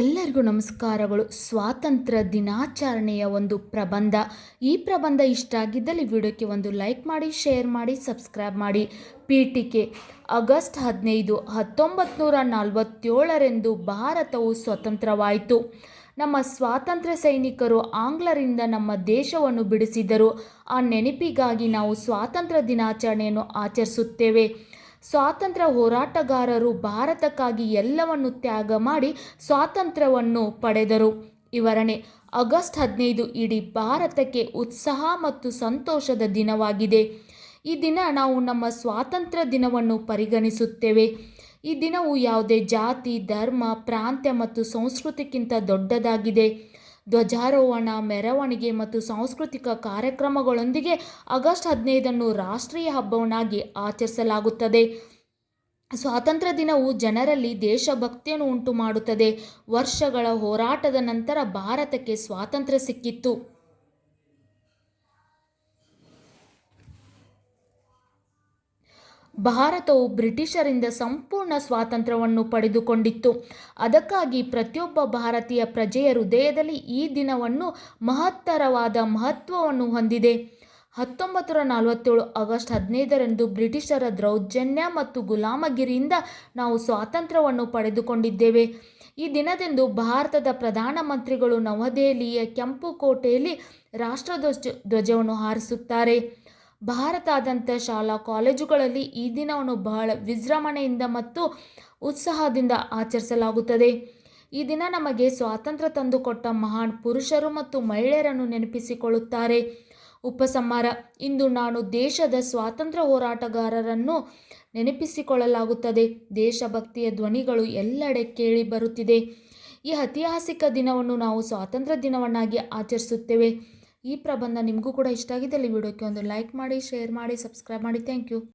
ಎಲ್ಲರಿಗೂ ನಮಸ್ಕಾರಗಳು. ಸ್ವಾತಂತ್ರ್ಯ ದಿನಾಚರಣೆಯ ಒಂದು ಪ್ರಬಂಧ. ಈ ಪ್ರಬಂಧ ಇಷ್ಟ ಆಗಿದ್ದಲ್ಲಿ ವಿಡಿಯೋಕ್ಕೆ ಒಂದು ಲೈಕ್ ಮಾಡಿ, ಶೇರ್ ಮಾಡಿ, ಸಬ್ಸ್ಕ್ರೈಬ್ ಮಾಡಿ. ಪೀಠಿಕೆ ಆಗಸ್ಟ್ ಹದಿನೈದು ಹತ್ತೊಂಬತ್ತು ನೂರ ನಲವತ್ತೇಳರೆಂದು ಭಾರತವು ಸ್ವತಂತ್ರವಾಯಿತು. ನಮ್ಮ ಸ್ವಾತಂತ್ರ್ಯ ಸೈನಿಕರು ಆಂಗ್ಲರಿಂದ ನಮ್ಮ ದೇಶವನ್ನು ಬಿಡಿಸಿದರು. ಆ ನೆನಪಿಗಾಗಿ ನಾವು ಸ್ವಾತಂತ್ರ್ಯ ದಿನಾಚರಣೆಯನ್ನು ಆಚರಿಸುತ್ತೇವೆ. ಸ್ವಾತಂತ್ರ್ಯ ಹೋರಾಟಗಾರರು ಭಾರತಕ್ಕಾಗಿ ಎಲ್ಲವನ್ನು ತ್ಯಾಗ ಮಾಡಿ ಸ್ವಾತಂತ್ರ್ಯವನ್ನು ಪಡೆದರು. ವಿವರಣೆ, ಆಗಸ್ಟ್ ಹದಿನೈದು ಇಡೀ ಭಾರತಕ್ಕೆ ಉತ್ಸಾಹ ಮತ್ತು ಸಂತೋಷದ ದಿನವಾಗಿದೆ. ಈ ದಿನ ನಾವು ನಮ್ಮ ಸ್ವಾತಂತ್ರ್ಯ ದಿನವನ್ನು ಪರಿಗಣಿಸುತ್ತೇವೆ. ಈ ದಿನವು ಯಾವುದೇ ಜಾತಿ, ಧರ್ಮ, ಪ್ರಾಂತ್ಯ ಮತ್ತು ಸಂಸ್ಕೃತಿಗಿಂತ ದೊಡ್ಡದಾಗಿದೆ. ಧ್ವಜಾರೋಹಣ, ಮೆರವಣಿಗೆ ಮತ್ತು ಸಾಂಸ್ಕೃತಿಕ ಕಾರ್ಯಕ್ರಮಗಳೊಂದಿಗೆ ಆಗಸ್ಟ್ ಹದಿನೈದನ್ನು ರಾಷ್ಟ್ರೀಯ ಹಬ್ಬವನ್ನಾಗಿ ಆಚರಿಸಲಾಗುತ್ತದೆ. ಸ್ವಾತಂತ್ರ್ಯ ದಿನವು ಜನರಲ್ಲಿ ದೇಶಭಕ್ತಿಯನ್ನು ಉಂಟು ಮಾಡುತ್ತದೆ ವರ್ಷಗಳ ಹೋರಾಟದ ನಂತರ ಭಾರತಕ್ಕೆ ಸ್ವಾತಂತ್ರ್ಯ ಸಿಕ್ಕಿತ್ತು. ಭಾರತವು ಬ್ರಿಟಿಷರಿಂದ ಸಂಪೂರ್ಣ ಸ್ವಾತಂತ್ರ್ಯವನ್ನು ಪಡೆದುಕೊಂಡಿತ್ತು. ಅದಕ್ಕಾಗಿ ಪ್ರತಿಯೊಬ್ಬ ಭಾರತೀಯ ಪ್ರಜೆಯ ಹೃದಯದಲ್ಲಿ ಈ ದಿನವನ್ನು ಮಹತ್ತರವಾದ ಮಹತ್ವವನ್ನು ಹೊಂದಿದೆ. ಹತ್ತೊಂಬತ್ತು ನಲವತ್ತೇಳು ಆಗಸ್ಟ್ ಹದಿನೈದರಂದು ಬ್ರಿಟಿಷರ ದೌರ್ಜನ್ಯ ಮತ್ತು ಗುಲಾಮಗಿರಿಯಿಂದ ನಾವು ಸ್ವಾತಂತ್ರ್ಯವನ್ನು ಪಡೆದುಕೊಂಡಿದ್ದೇವೆ. ಈ ದಿನದಂದು ಭಾರತದ ಪ್ರಧಾನಮಂತ್ರಿಗಳು ನವದೆಹಲಿಯ ಕೆಂಪು ಕೋಟೆಯಲ್ಲಿ ರಾಷ್ಟ್ರಧ್ವಜ ಧ್ವಜವನ್ನು ಹಾರಿಸುತ್ತಾರೆ. ಭಾರತಾದ್ಯಂತ ಶಾಲಾ ಕಾಲೇಜುಗಳಲ್ಲಿ ಈ ದಿನವನ್ನು ಬಹಳ ವಿಜೃಂಭಣೆಯಿಂದ ಮತ್ತು ಉತ್ಸಾಹದಿಂದ ಆಚರಿಸಲಾಗುತ್ತದೆ. ಈ ದಿನ ನಮಗೆ ಸ್ವಾತಂತ್ರ್ಯ ತಂದುಕೊಟ್ಟ ಮಹಾನ್ ಪುರುಷರು ಮತ್ತು ಮಹಿಳೆಯರನ್ನು ನೆನಪಿಸಿಕೊಳ್ಳುತ್ತಾರೆ. ಉಪಸಂಹಾರ, ಇಂದು ನಾನು ದೇಶದ ಸ್ವಾತಂತ್ರ್ಯ ಹೋರಾಟಗಾರರನ್ನು ನೆನಪಿಸಿಕೊಳ್ಳಲಾಗುತ್ತದೆ. ದೇಶಭಕ್ತಿಯ ಧ್ವನಿಗಳು ಎಲ್ಲೆಡೆ ಕೇಳಿ ಬರುತ್ತಿದೆ. ಈ ಐತಿಹಾಸಿಕ ದಿನವನ್ನು ನಾವು ಸ್ವಾತಂತ್ರ್ಯ ದಿನವನ್ನಾಗಿ ಆಚರಿಸುತ್ತೇವೆ. ಈ ಪ್ರಬಂಧ ನಿಮಗೂ ಕೂಡ ಇಷ್ಟ ಆಗಿದೆ ಆಗಿದ್ದಲ್ಲಿ ವಿಡಿಯೋಕ್ಕೆ ಒಂದು ಲೈಕ್ ಮಾಡಿ, ಶೇರ್ ಮಾಡಿ, ಸಬ್ಸ್ಕ್ರೈಬ್ ಮಾಡಿ. Thank you.